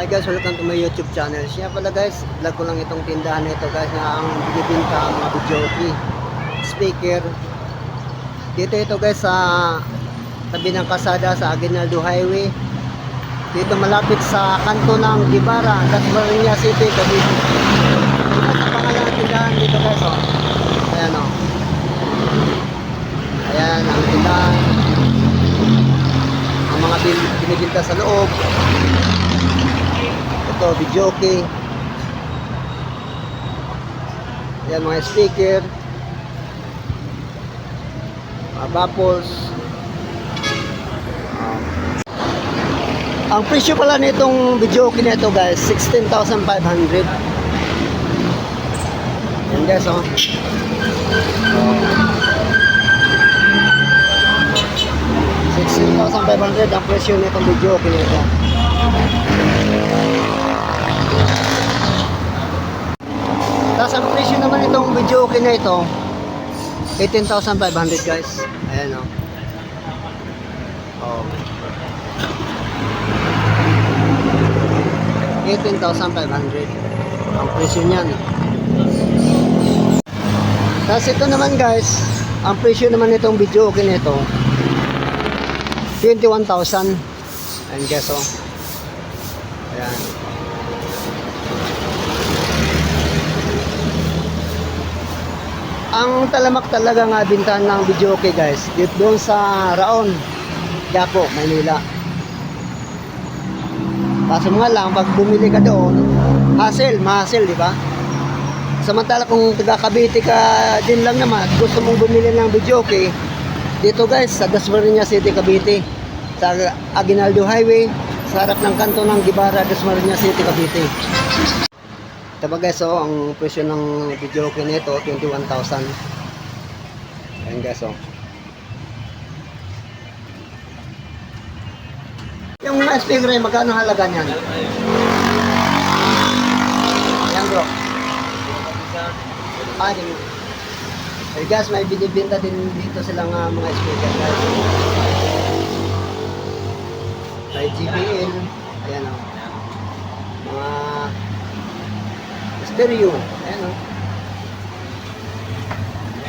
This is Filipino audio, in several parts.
Hi guys, welcome to my YouTube channel. Siya pala guys, vlog ko lang itong tindahan na ito guys na ang binibinta ang mga video key, speaker. Dito ito guys sa tabi ng kasada sa Aguinaldo Highway. Dito malapit sa kanto ng Gibara, Dasmariñas City, Cavite. Sa pangalan ng tindahan dito guys oh. Ayan oh. Ayan ang tindahan. Ang mga bin- binibinta sa loob. Ito, video okay. Yan, mga speaker. Mga baffles. Ang presyo pala nitong video okay na ito guys, 16,500. Yan guys, oh. Oh. 16,500 ang presyo nitong video okay na. Tapos ang presyo naman itong video okay na ito, 18,500 guys. Ayan o. Oh. 18,500 ang presyo niyan. Tapos ito naman guys, ang presyo naman nitong video okay na ito, 21,000. Ayan guys oh. Ayan. Ang talamak talaga nga bintahan ng video okay guys, dito doon sa Raon, Quiapo, Manila. Kaso nga lang, pag bumili ka doon, hassle, mahassle, di ba? Samantala kung taga Cavite ka din lang naman, at gusto mong bumili ng video okay, dito guys, sa Dasmariñas City, Cavite, sa Aguinaldo Highway, sa harap ng kanto ng Gibara, Dasmariñas City, Cavite. Ito ba guys, oh, ang presyo ng video okay nito, 21,000. Ayan guys, oh. Yung mga speaker magkano halaga niyan? Yan bro. Ah, din. Eh guys, may binibenta din dito silang ah, mga speaker guys. May JBL. Ayan o. Mga stereo. Ayan o.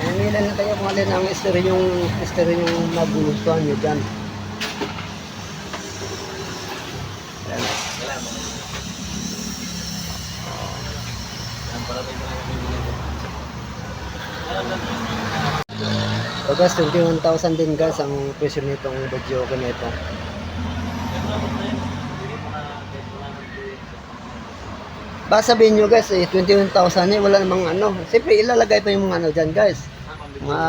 Mamili na kayo kung alin ang stereo yung stereo yung magugustuhan nyo dyan. Ayan o. Guys, 21,000 din guys ang presyo nitong video ko nito. Baka sabihin nyo guys, eh, 21,000 eh, wala namang ano. Siyempre, ilalagay pa yung mga ano dyan guys. Mga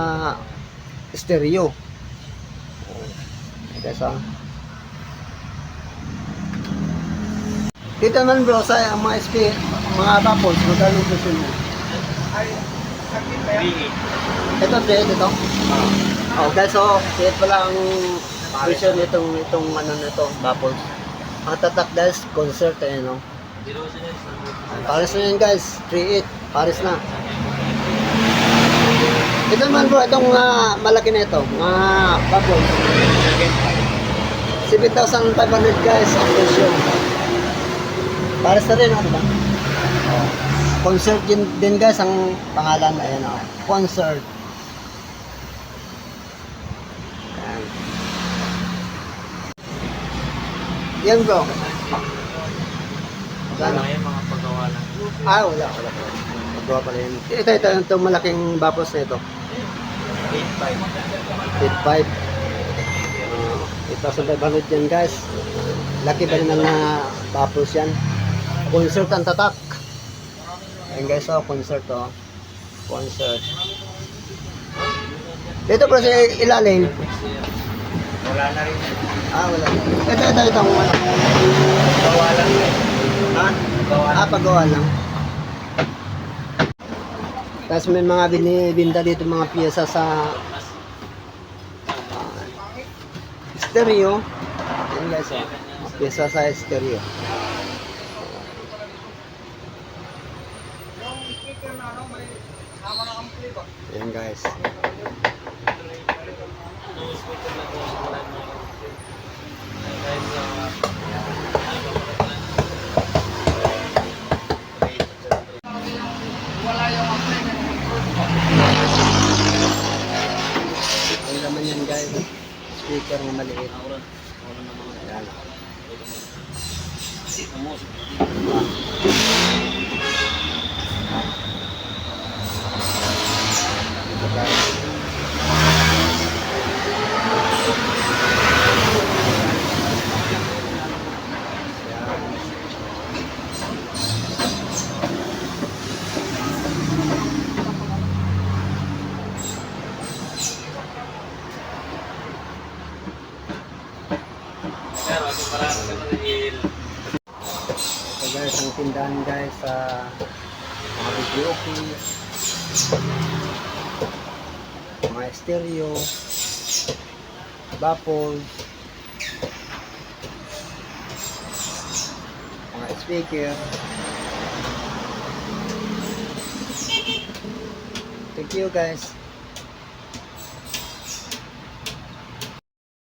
stereo. Guys, ah. Dito naman bro, sa ang mga SP, mga baffles, magkano yung presyo nyo? Ito, pre, ito. Oh, guys, so, ito pala ang presyo nitong, itong ano nito, baffles. Ang tatak guys, concert, eh, no? Paris na yan guys, 3.8, Paris na. Ito naman bro, itong ah, malaki na ito, mga baffles. 7,500 guys ang presyo. Paris na rin, ano ba? Concert din, din guys ang pangalan, ayan o. Concert. Ayan. Yan bro. Ano? mga paggawa lang. Ah, wala, wala. Magawa pala yun. Ito, ito, ito, malaking baffles na ito. 8.5. 8.5. Uh, 8,500 yan guys. Laki pa naman na baffles yan. Concert ang tatak. Ayan guys, oh, concert oh. Concert. Dito pa sa ilalim. Wala na rin. Ah, wala. Ito, ito, ito. Ang malaking. Paggawa lang. Ha? Ah, paggawa lang. Tapos may mga binibinta dito mga piyesa sa ah, stereo. Yan guys, oh. Piyesa sa stereo. Yan guys. Speaker na maliit. Ayan. Ito guys. Ayan. Ito guys, ang tindahan guys sa mga video keys, mga stereo, baffles, mga speaker. Thank you guys.